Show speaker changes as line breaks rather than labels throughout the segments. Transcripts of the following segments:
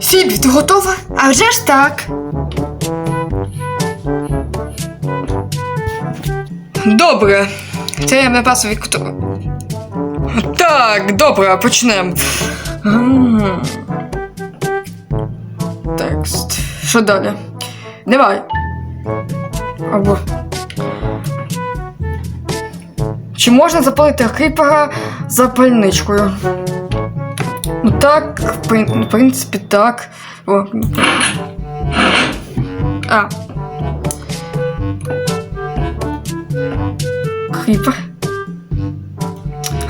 Фібі, ти готова? А вже ж так. Добре. Це я напасу Віктор. Так, добре, почнемо. Текст. Що далі? Давай. Або. Чи можна запалити кріпера запальничкою? Ну так, в прин- в принципі, так. О. А. Кріпер.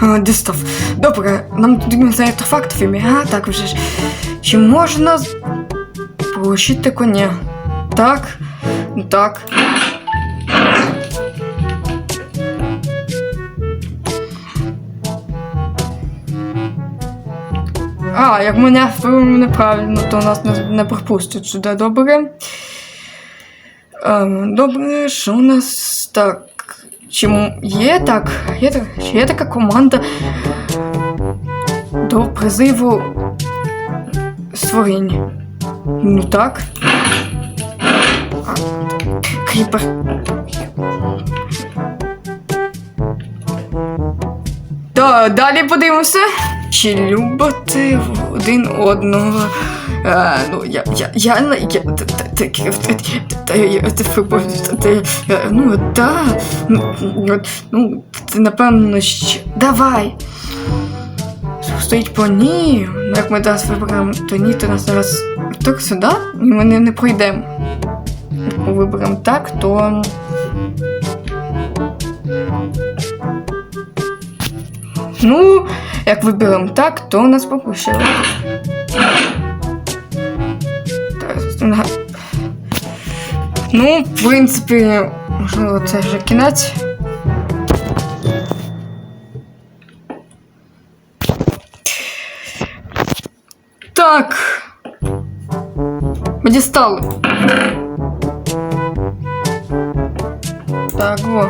А, дістав. Добре, нам потрібно знайти артефакт в фільмі. А, так вже ж. Чи можна полощити коня? Так. Ну так. А, як мене впевнено неправильно, то нас не, не пропустять сюди. Добре. Ем, добре, що у нас так? Чи м- є так? Є, так, є така команда до призиву створінь? Ну так. Кріпер. Да, далі подивимося. Чи любите один одного? А, ну, я, я, я, я, я, та- та- та- ну, ну, ну, напевно, ще, давай. Стоїть по ні, ну, як ми зараз виберемо, то ні, то нас зараз так сюди, і ми не, не пройдемо. Виберемо так, то... Ну, як виберемо так, то нас попущено. Так, на- Ну, в принципі, можливо, це вже кінець. Так. Ми дістали. Так, во.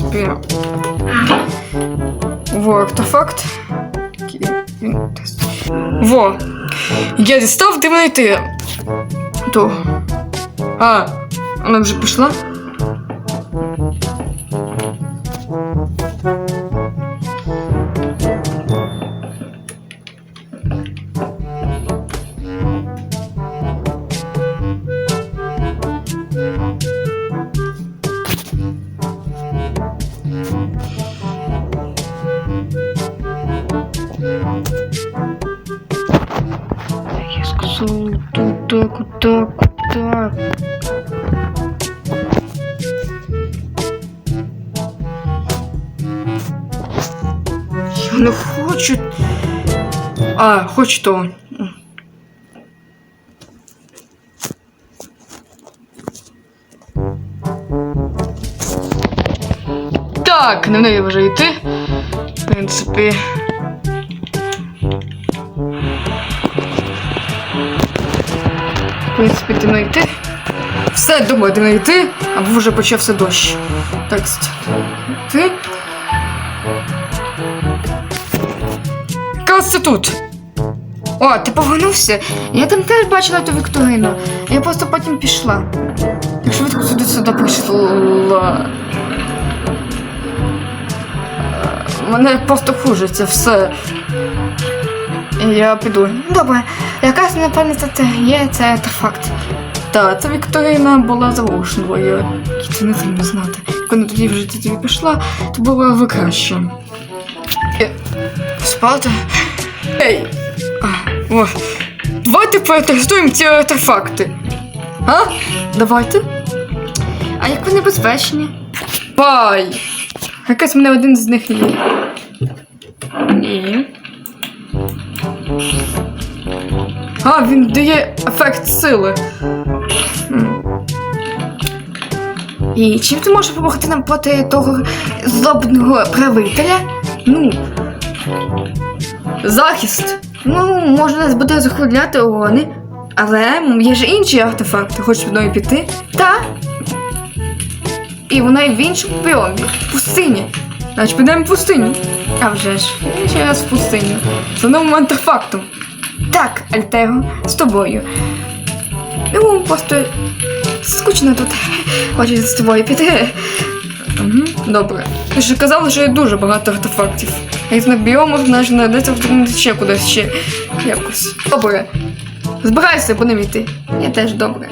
Принципі. Во, артефакт. Во. Я дістав, де мене йти. То. А, вона вже пішла? Не хочу. А, хочу то. Так, не неї вже йти. В принципі. В принципі, ти не йти. Все, думаю, ти не йти, або вже почався дощ. Текст. Ти? Це тут. О, ти повернувся? Я там теж бачила ту Вікторину. Я просто потім пішла. Так швидко сюди сюди прийшла. Мене просто хуже це все. Я піду. Добре, якась напевно це є, це артефакт. Так, це Вікторина була залушною. І це не треба знати. Коли тоді вже тоді пішла, то було ви краще. Е, Спати? Ей! Давайте протестуємо ці артефакти. А? Давайте. А як вони безпечні? Пай! Якась мене один з них є. Ні. А, він дає ефект сили. І чим ти можеш допомогти нам проти того злобного правителя? Ну. Захист. Ну, може нас буде захвиляти огони. Але є ж інші артефакти. Хочеш зі мною піти? Та. І вона і в іншому біомі. В пустині. Значить, підемо в пустиню. А вже ж, ще пустиню. За новим артефактом. Так, Альтего, з тобою. Ну, просто скучно тут. Хочеться з тобою піти. Угу, добре. Ти ж казала, що є дуже багато артефактів. Як на біомах наш знайдеться ще кудись ще якось. Добре. Збирайся, будемо йти. Я теж добре.